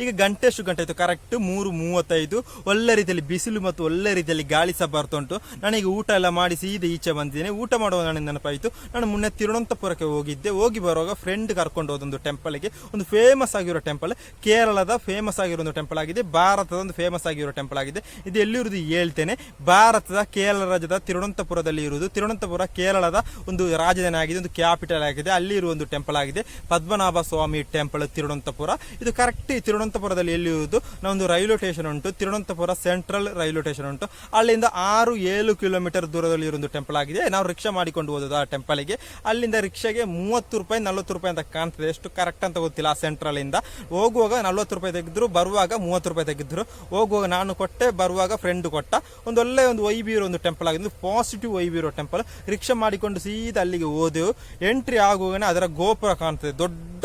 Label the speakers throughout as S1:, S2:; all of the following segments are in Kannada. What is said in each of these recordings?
S1: ಈಗ ಗಂಟೆ ಎಷ್ಟು ಗಂಟೆ ಆಯಿತು. ಕರೆಕ್ಟ್ ಮೂರು ಮೂವತ್ತೈದು. ಒಳ್ಳೆ ರೀತಿಯಲ್ಲಿ ಬಿಸಿಲು ಮತ್ತು ಒಳ್ಳೆ ರೀತಿಯಲ್ಲಿ ಗಾಳಿ ಸಹ ಬರ್ತಾ ಉಂಟು. ನನಗೆ ಊಟ ಎಲ್ಲ ಮಾಡಿ ಸೀದೆ ಈಚೆ ಬಂದಿದ್ದೇನೆ. ಊಟ ಮಾಡುವ ನನಗೆ ನೆನಪಾಯಿತು. ನಾನು ಮುನ್ನೆ ತಿರುವನಂತಪುರಕ್ಕೆ ಹೋಗಿದ್ದೆ. ಹೋಗಿ ಬರುವಾಗ ಫ್ರೆಂಡ್ ಕರ್ಕೊಂಡು ಹೋದೊಂದು ಟೆಂಪಲ್ಗೆ ಒಂದು ಫೇಮಸ್ ಆಗಿರೋ ಟೆಂಪಲ್ ಕೇರಳದ ಫೇಮಸ್ ಆಗಿರೋ ಒಂದು ಟೆಂಪಲ್ ಆಗಿದೆ. ಭಾರತದ ಒಂದು ಫೇಮಸ್ ಆಗಿರೋ ಟೆಂಪಲ್ ಆಗಿದೆ. ಇದು ಎಲ್ಲಿರುವುದು ಹೇಳ್ತೇನೆ. ಭಾರತದ ಕೇರಳ ರಾಜ್ಯದ ತಿರುವನಂತಪುರದಲ್ಲಿ ಇರುವುದು. ತಿರುವನಂತಪುರ ಕೇರಳದ ಒಂದು ರಾಜಧಾನಿ ಆಗಿದೆ. ಒಂದು ಕ್ಯಾಪಿಟಲ್ ಆಗಿದೆ. ಅಲ್ಲಿ ಇರುವ ಒಂದು ಟೆಂಪಲ್ ಆಗಿದೆ. ಪದ್ಮನಾಭ ಸ್ವಾಮಿ ಟೆಂಪಲ್ ತಿರುವನಂತಪುರ. ಇದು ಕರೆಕ್ಟ್ ತಿರುವನಂತಪುರದಲ್ಲಿ ಎಲ್ಲಿರುವುದು? ನಮ್ಮದು ರೈಲ್ವೆ ಸ್ಟೇಷನ್ ಉಂಟು. ತಿರುವನಂತಪುರ ಸೆಂಟ್ರಲ್ ರೈಲ್ವೆ ಸ್ಟೇಷನ್ ಉಂಟು. ಅಲ್ಲಿಂದ ಆರು ಏಳು ಕಿಲೋಮೀಟರ್ ದೂರದಲ್ಲಿ ಇರುವುದು ಟೆಂಪಲ್ ಆಗಿದೆ. ನಾವು ರಿಕ್ಷಾ ಮಾಡಿಕೊಂಡು ಹೋದದ್ದು ಆ ಟೆಂಪಲ್ಗೆ. ಅಲ್ಲಿಂದ ರಿಕ್ಷಾಗೆ ಮೂವತ್ತು ರೂಪಾಯಿ, ನಲ್ವತ್ತು ರೂಪಾಯಿ ಅಂತ ಕಾಣ್ತದೆ. ಎಷ್ಟು ಕರೆಕ್ಟ್ ಅಂತ ಗೊತ್ತಿಲ್ಲ ಆ ಸೆಂಟ್ರಲ್ ಇಂದ ಹೋಗುವಾಗ ನಲ್ವತ್ತು ರೂಪಾಯಿ ತೆಗೆದ್ರು, ಬರುವಾಗ ಮೂವತ್ತು ರೂಪಾಯಿ ತೆಗೆದ್ರು. ಹೋಗುವಾಗ ನಾನು ಕೊಟ್ಟೆ, ಬರುವಾಗ ಫ್ರೆಂಡ್ ಕೊಟ್ಟ. ಒಂದು ಒಳ್ಳೆ ಒಂದು ವೈಬಿ ಇರೋ ಒಂದು ಟೆಂಪಲ್ ಆಗಿದೆ. ಪಾಸಿಟಿವ್ ವೈಬಿ ಇರೋ ಟೆಂಪಲ್. ರಿಕ್ಷಾ ಮಾಡಿಕೊಂಡು ಸೀದಾ ಅಲ್ಲಿಗೆ ಹೋದೆವು. ಎಂಟ್ರಿ ಆಗುವಾಗ ಅದರ ಗೋಪುರ ಕಾಣ್ತದೆ.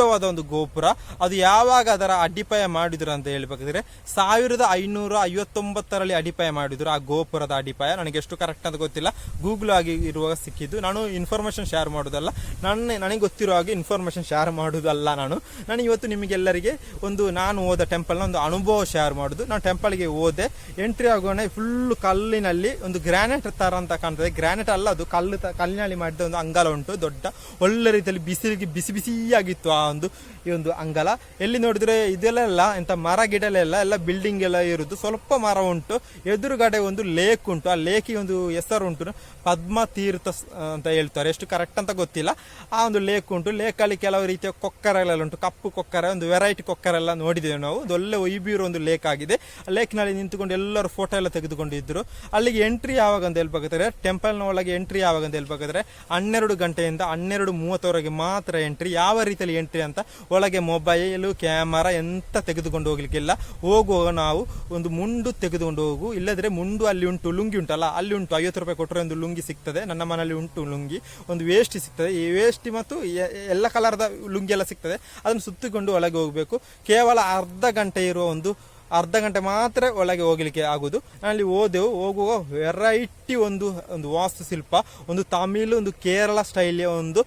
S1: ದೊಡ್ಡವಾದ ಒಂದು ಗೋಪುರ. ಅದು ಯಾವಾಗ ಅದರ ಅಡಿಪಾಯ ಮಾಡಿದ್ರು ಅಂತ ಹೇಳ್ಬೇಕಾದ್ರೆ ಸಾವಿರದ ಐನೂರ ಐವತ್ತೊಂಬತ್ತರಲ್ಲಿ ಅಡಿಪಾಯ ಮಾಡಿದ್ರು ಆ ಗೋಪುರದ ಅಡಿಪಾಯ. ನನಗೆ ಎಷ್ಟು ಕರೆಕ್ಟ್ ಅಂತ ಗೊತ್ತಿಲ್ಲ. ಗೂಗಲ್ ಆಗಿ ಇರುವಾಗ ಸಿಕ್ಕಿದ್ದು. ನಾನು ಇನ್ಫಾರ್ಮೇಶನ್ ಶೇರ್ ಮಾಡೋದಲ್ಲ ನನ್ನ, ನನಗೆ ಗೊತ್ತಿರೋ ಹಾಗೆ ಇನ್ಫಾರ್ಮೇಶನ್ ಶೇರ್ ಮಾಡೋದಲ್ಲ ನಾನು. ನಾನು ಇವತ್ತು ನಿಮಗೆಲ್ಲರಿಗೆ ಒಂದು, ನಾನು ಹೋದ ಟೆಂಪಲ್ನ ಒಂದು ಅನುಭವ ಶೇರ್ ಮಾಡೋದು ನಾನು ಟೆಂಪಲ್ಗೆ ಹೋದೆ. ಎಂಟ್ರಿ ಆಗೋಣ ಫುಲ್ ಕಲ್ಲಿನಲ್ಲಿ ಒಂದು ಗ್ರಾನೈಟ್ ತರ ಅಂತ ಕಾಣ್ತದೆ. ಗ್ರಾನೈಟ್ ಅಲ್ಲ ಅದು ಕಲ್ಲು ಕಲ್ಲಿನಲ್ಲಿ ಮಾಡಿದ ಒಂದು ಅಂಗಲ ಉಂಟು. ದೊಡ್ಡ, ಒಳ್ಳೆ ರೀತಿಯಲ್ಲಿ ಬಿಸಿಲಿಗೆ ಬಿಸಿ ಬಿಸಿಯಾಗಿತ್ತು ಆ ಒಂದು, ಈ ಒಂದು ಅಂಗಲ. ಎಲ್ಲಿ ನೋಡಿದ್ರೆ ಇದೆಲ್ಲ ಎಲ್ಲ ಎಂತ ಮರ ಗಿಡಲೆಲ್ಲ, ಎಲ್ಲ ಬಿಲ್ಡಿಂಗ್ ಎಲ್ಲ ಇರುದು. ಸ್ವಲ್ಪ ಮರ ಉಂಟು. ಎದುರುಗಡೆ ಒಂದು ಲೇಕ್ ಉಂಟು. ಆ ಲೇಕಿಗೆ ಒಂದು ಹೆಸರು ಉಂಟು. ಪದ್ಮ ತೀರ್ಥ ಅಂತ ಹೇಳ್ತಾರೆ. ಎಷ್ಟು ಕರೆಕ್ಟ್ ಅಂತ ಗೊತ್ತಿಲ್ಲ. ಆ ಒಂದು ಲೇಕ್ ಉಂಟು. ಲೇಕಲ್ಲಿ ಕೆಲವು ರೀತಿಯ ಕೊಕ್ಕರೆಲ್ಲ ಉಂಟು. ಕಪ್ಪು ಕೊಕ್ಕರೆ, ಒಂದು ವೆರೈಟಿ ಕೊಕ್ಕರೆಲ್ಲ ನೋಡಿದ್ದೇವೆ ನಾವು. ಒಂದು ಒಳ್ಳೆ ಒಯ್ಬಿರೋ ಒಂದು ಲೇಕ್ ಆಗಿದೆ. ಲೇಕ್ನಲ್ಲಿ ನಿಂತುಕೊಂಡು ಎಲ್ಲರೂ ಫೋಟೋ ಎಲ್ಲ ತೆಗೆದುಕೊಂಡಿದ್ರು. ಅಲ್ಲಿಗೆ ಎಂಟ್ರಿ ಯಾವಾಗ ಅಂತ ಹೇಳ್ಬೇಕಾದ್ರೆ ಟೆಂಪಲ್ನ ಒಳಗೆ ಎಂಟ್ರಿ ಯಾವಾಗ ಅಂತ ಹೇಳ್ಬೇಕಾದ್ರೆ, ಹನ್ನೆರಡು ಗಂಟೆಯಿಂದ ಹನ್ನೆರಡು ಮೂವತ್ತವರೆಗೆ ಮಾತ್ರ ಎಂಟ್ರಿ ಯಾವ ರೀತಿಯಲ್ಲಿ ಎಂಟ್ರಿ ಅಂತ. ಒಳಗೆ ಮೊಬೈಲು, ಕ್ಯಾಮರಾ ಎಂತ ತೆಗೆದುಕೊಂಡು ಹೋಗ್ಲಿಕ್ಕಿಲ್ಲ. ಹೋಗುವಾಗ ನಾವು ಒಂದು ಮುಂಡು ತೆಗೆದುಕೊಂಡು ಹೋಗು. ಇಲ್ಲದ್ರೆ ಮುಂಡು ಅಲ್ಲಿ ಉಂಟು, ಲುಂಗಿ ಉಂಟಲ್ಲ, ಅಲ್ಲಿ ಉಂಟು. ಐವತ್ತು ರೂಪಾಯಿ ಕೊಟ್ಟರೆ ಒಂದು ಲುಂಗಿ ಸಿಗ್ತದೆ. ನನ್ನ ಮನೆಯಲ್ಲಿ ಉಂಟು ಲುಂಗಿ. ಒಂದು ವೇಸ್ಟ್ ಸಿಗ್ತದೆ. ಈ ವೇಸ್ಟ್ ಮತ್ತು ಎಲ್ಲ ಕಲರ್ದ ಲುಂಗಿ ಎಲ್ಲ ಸಿಗ್ತದೆ. ಅದನ್ನು ಸುತ್ತಿಕೊಂಡು ಒಳಗೆ ಹೋಗಬೇಕು. ಕೇವಲ ಅರ್ಧ ಗಂಟೆ ಇರುವ ಒಂದು ಅರ್ಧ ಗಂಟೆ ಮಾತ್ರ ಒಳಗೆ ಹೋಗ್ಲಿಕ್ಕೆ ಆಗುದು ಅಲ್ಲಿ ಹೋದೆವು ಹೋಗುವ ವೆರೈಟಿ ಒಂದು ಒಂದು ವಾಸ್ತುಶಿಲ್ಪ, ಒಂದು ತಮಿಳು, ಒಂದು ಕೇರಳ ಸ್ಟೈಲಿಯ ಒಂದು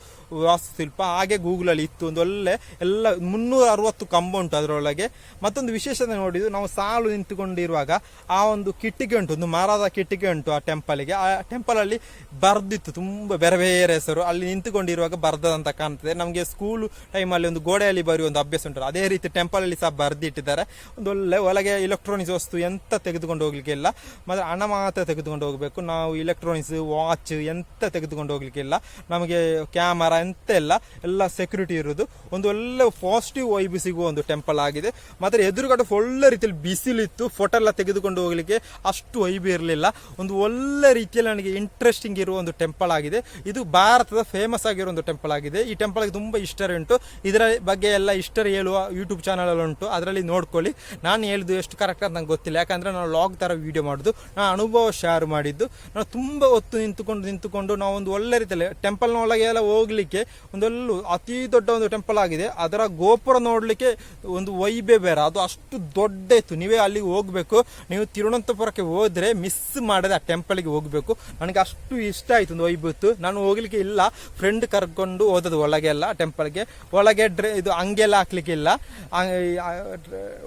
S1: ವಾಸ್ತುಶಿಲ್ಪ, ಹಾಗೆ ಗೂಗಲಲ್ಲಿ ಇತ್ತು. ಒಂದು ಒಳ್ಳೆ ಎಲ್ಲ ಮುನ್ನೂರ ಅರವತ್ತು ಕಂಬ ಉಂಟು ಅದರೊಳಗೆ. ಮತ್ತೊಂದು ವಿಶೇಷತೆ ನೋಡಿದ್ದು, ನಾವು ಸಾಲು ನಿಂತುಕೊಂಡಿರುವಾಗ ಆ ಒಂದು ಕಿಟ್ಟಿಗೆ ಉಂಟು, ಒಂದು ಮರದ ಕಿಟ್ಟಿಗೆ ಉಂಟು ಆ ಟೆಂಪಲ್ಗೆ ಆ ಟೆಂಪಲಲ್ಲಿ ಬರ್ದಿತ್ತು, ತುಂಬ ಬೇರೆ ಬೇರೆ ಹೆಸರು. ಅಲ್ಲಿ ನಿಂತುಕೊಂಡಿರುವಾಗ ಬರ್ದದಂತ ಕಾಣ್ತದೆ. ನಮಗೆ ಸ್ಕೂಲ್ ಟೈಮಲ್ಲಿ ಒಂದು ಗೋಡೆಯಲ್ಲಿ ಬರೆಯುವ ಒಂದು ಅಭ್ಯಾಸ ಉಂಟು. ಅದೇ ರೀತಿ ಟೆಂಪಲಲ್ಲಿ ಸಹ ಬರ್ದಿಟ್ಟಿದ್ದಾರೆ. ಒಂದು ಒಳ್ಳೆ ಒಳಗೆ ಇಲೆಕ್ಟ್ರಾನಿಕ್ಸ್ ವಸ್ತು ಎಂತ ತೆಗೆದುಕೊಂಡು ಹೋಗ್ಲಿಕ್ಕೆ ಇಲ್ಲ. ಮಾತ್ರ ಹಣ ಮಾತ್ರ ತೆಗೆದುಕೊಂಡು ಹೋಗಬೇಕು. ನಾವು ಇಲೆಕ್ಟ್ರಾನಿಕ್ಸ್ ವಾಚ್ ಎಂತ ತೆಗೆದುಕೊಂಡು ಹೋಗ್ಲಿಕ್ಕಿಲ್ಲ ನಮಗೆ ಕ್ಯಾಮರಾ ಎಂತ ಇಲ್ಲ. ಎಲ್ಲ ಸೆಕ್ಯೂರಿಟಿ ಇರೋದು ಒಂದು ಒಳ್ಳೆ ಪಾಸಿಟಿವ್ ವೈಬ್ ಸಿಗುವ ಒಂದು ಟೆಂಪಲ್ ಆಗಿದೆ. ಮಾತ್ರ ಎದುರುಗಡೆ ಒಳ್ಳೆ ರೀತಿಯಲ್ಲಿ ಬಿಸಿಲಿತ್ತು. ಫೋಟೋ ಎಲ್ಲ ತೆಗೆದುಕೊಂಡು ಹೋಗ್ಲಿಕ್ಕೆ ಅಷ್ಟು ವೈಬ್ ಇರಲಿಲ್ಲ. ಒಂದು ಒಳ್ಳೆ ರೀತಿಯಲ್ಲಿ ನನಗೆ ಇಂಟ್ರೆಸ್ಟಿಂಗ್ ಇರುವ ಒಂದು ಟೆಂಪಲ್ ಆಗಿದೆ. ಇದು ಭಾರತದ ಫೇಮಸ್ ಆಗಿರೋ ಒಂದು ಟೆಂಪಲ್ ಆಗಿದೆ. ಈ ಟೆಂಪಲ್ಗೆ ತುಂಬ ಹಿಸ್ಟರಿ ಉಂಟು. ಇದರ ಬಗ್ಗೆ ಎಲ್ಲ ಇಷ್ಟರ ಹೇಳುವ ಯೂಟ್ಯೂಬ್ ಚಾನಲ್ ಉಂಟು. ಅದರಲ್ಲಿ ನೋಡ್ಕೊಳ್ಳಿ. ನಾನು ಹೇಳಿದ್ದು ಎಷ್ಟು ಕರೆಕ್ಟ್ ಅಂತ ನಂಗೆ ಗೊತ್ತಿಲ್ಲ. ಯಾಕಂದರೆ ನಾನು ಲಾಗ್ ಥರ ವೀಡಿಯೋ ಮಾಡಿದ್ದು ನಾನು ಅನುಭವ ಶೇರ್ ಮಾಡಿದ್ದು. ನಾನು ತುಂಬ ಹೊತ್ತು ನಿಂತುಕೊಂಡು ನಿಂತುಕೊಂಡು ನಾವು ಒಂದು ಒಳ್ಳೆ ರೀತಿಯಲ್ಲಿ ಟೆಂಪಲ್ನ ಒಳಗೆ ಎಲ್ಲ ಹೋಗ್ಲಿಕ್ಕೆ ಒಂದೊಳ್ಳು ಅತಿ ದೊಡ್ಡ ಒಂದು ಟೆಂಪಲ್ ಆಗಿದೆ. ಅದರ ಗೋಪುರ ನೋಡಲಿಕ್ಕೆ ಒಂದು ವೈಬೆ ಬೇರೆ. ಅದು ಅಷ್ಟು ದೊಡ್ಡ ಇತ್ತು. ನೀವೇ ಅಲ್ಲಿಗೆ ಹೋಗಬೇಕು. ನೀವು ತಿರುವನಂತಪುರಕ್ಕೆ ಹೋದರೆ ಮಿಸ್ ಮಾಡದೆ ಆ ಟೆಂಪಲ್ಗೆ ಹೋಗಬೇಕು. ನನಗೆ ಅಷ್ಟು ಇಷ್ಟ ಆಯಿತು ಒಂದು ವೈಬ್ ಇತ್ತು. ನಾನು ಹೋಗ್ಲಿಕ್ಕೆ ಇಲ್ಲ. ಫ್ರೆಂಡ್ ಕರ್ಕೊಂಡು ಹೋದದ್ದು ಒಳಗೆ ಎಲ್ಲ ಟೆಂಪಲ್ಗೆ ಒಳಗೆ ಡ್ರೆ ಇದು ಹಂಗೆಲ್ಲ ಹಾಕ್ಲಿಕ್ಕಿಲ್ಲ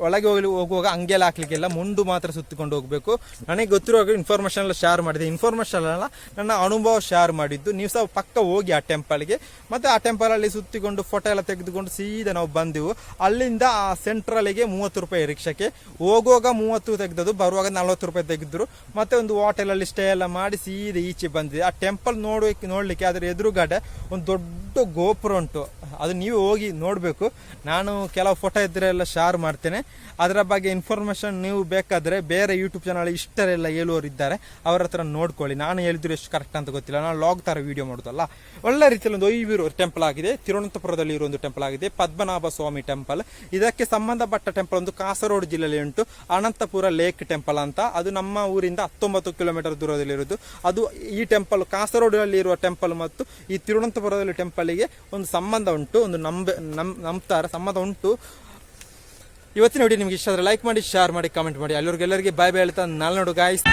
S1: ಒಳಗೆ ಹೋಗ್ಲಿ ಹೋಗುವಾಗ ಹಂಗೆಲ್ಲ ಹಾಕ್ಲಿಕ್ಕೆ ಇಲ್ಲ ಮುಂಡು ಮಾತ್ರ ಸುತ್ತಿಕೊಂಡು ಹೋಗಬೇಕು. ನನಗೆ ಗೊತ್ತಿರೋ ಇನ್ಫಾರ್ಮೇಷನ್ ಎಲ್ಲ ಶೇರ್ ಮಾಡಿದೆ. ಇನ್ಫಾರ್ಮೇಷನ್ ಎಲ್ಲ ನನ್ನ ಅನುಭವ ಶೇರ್ ಮಾಡಿದ್ದು. ನೀವು ಸಹ ಪಕ್ಕ ಹೋಗಿ ಆ ಟೆಂಪಲ್ಗೆ ಮತ್ತೆ ಆ ಟೆಂಪಲ್ ಅಲ್ಲಿ ಸುತ್ತಿಕೊಂಡು ಫೋಟೋ ಎಲ್ಲ ತೆಗೆದುಕೊಂಡು ಸೀದಾ ನಾವು ಬಂದೆವು. ಅಲ್ಲಿಂದ ಆ ಸೆಂಟ್ರಲಿಗೆ ಮೂವತ್ತು ರೂಪಾಯಿ ರಿಕ್ಷಾಕ್ಕೆ. ಹೋಗುವಾಗ ಮೂವತ್ತು ತೆಗೆದದು ಬರುವಾಗ ನಲ್ವತ್ತು ರೂಪಾಯಿ ತೆಗೆದ್ರು. ಮತ್ತೆ ಒಂದು ಹೋಟೆಲ್ ಅಲ್ಲಿ ಸ್ಟೇ ಎಲ್ಲ ಮಾಡಿ ಸೀದಾ ಈಚೆ ಬಂದಿದೆ. ಆ ಟೆಂಪಲ್ ನೋಡೋಕೆ ನೋಡಲಿಕ್ಕೆ ಅದರ ಎದುರುಗಡೆ ಒಂದು ದೊಡ್ಡ ಗೋಪುರ ಉಂಟು. ಅದು ನೀವು ಹೋಗಿ ನೋಡಬೇಕು. ನಾನು ಕೆಲವು ಫೋಟೋ ಇದ್ರೆ ಎಲ್ಲ ಶೇರ್ ಮಾಡ್ತೇನೆ. ಅದರ ಬಗ್ಗೆ ಇನ್ಫಾರ್ಮೇಶನ್ ನೀವು ಬೇಕಾದರೆ ಬೇರೆ ಯೂಟ್ಯೂಬ್ ಚಾನಲ್ ಇಷ್ಟರೆಲ್ಲ ಹೇಳುವವರು ಇದ್ದಾರೆ, ಅವರ ಹತ್ರ ನೋಡ್ಕೊಳ್ಳಿ. ನಾನು ಹೇಳಿದ್ರು ಎಷ್ಟು ಕರೆಕ್ಟ್ ಅಂತ ಗೊತ್ತಿಲ್ಲ. ನಾನು ಲಾಗ್ ಥರ ವೀಡಿಯೋ ಮಾಡೋದಲ್ಲ. ಒಳ್ಳೆ ರೀತಿಯಲ್ಲಿ ಒಂದು ಒಯ್ವಿರೋ ಟೆಂಪಲ್ ಆಗಿದೆ. ತಿರುವನಂತಪುರದಲ್ಲಿ ಇರುವ ಒಂದು ಟೆಂಪಲ್ ಆಗಿದೆ. ಪದ್ಮನಾಭ ಸ್ವಾಮಿ ಟೆಂಪಲ್ ಇದಕ್ಕೆ ಸಂಬಂಧಪಟ್ಟ ಟೆಂಪಲ್ ಒಂದು ಕಾಸರಗೋಡು ಜಿಲ್ಲೆಯಲ್ಲಿ ಉಂಟು. ಅನಂತಪುರ ಲೇಕ್ ಟೆಂಪಲ್ ಅಂತ. ಅದು ನಮ್ಮ ಊರಿಂದ ಹತ್ತೊಂಬತ್ತು ಕಿಲೋಮೀಟರ್ ದೂರದಲ್ಲಿರೋದು ಅದು ಈ ಟೆಂಪಲ್ ಕಾಸರಗೋಡಿನಲ್ಲಿ ಇರುವ ಟೆಂಪಲ್ ಮತ್ತು ಈ ತಿರುವನಂತಪುರದಲ್ಲಿ ಟೆಂಪಲ್ಗೆ ಒಂದು ಸಂಬಂಧ ಉಂಟು. ಒಂದು ನಂಬೆ ನಂಬ್ತಾರೆ. ಸಂಬಂಧ ಉಂಟು. ಇವತ್ತಿನ ವಿಡಿಯೋ ನಿಮ್ಗೆ ಇಷ್ಟ ಆದರೆ ಲೈಕ್ ಮಾಡಿ ಶೇರ್ ಮಾಡಿ ಕಮೆಂಟ್ ಮಾಡಿ. ಅಲ್ಲಿವರೆಗೆಲ್ಲರಿಗೆ ಬಾಯ್ ಬೈ ಹೇಳ್ತಾ ನಾನು ನೋಡು ಗಾಯ್ಸ್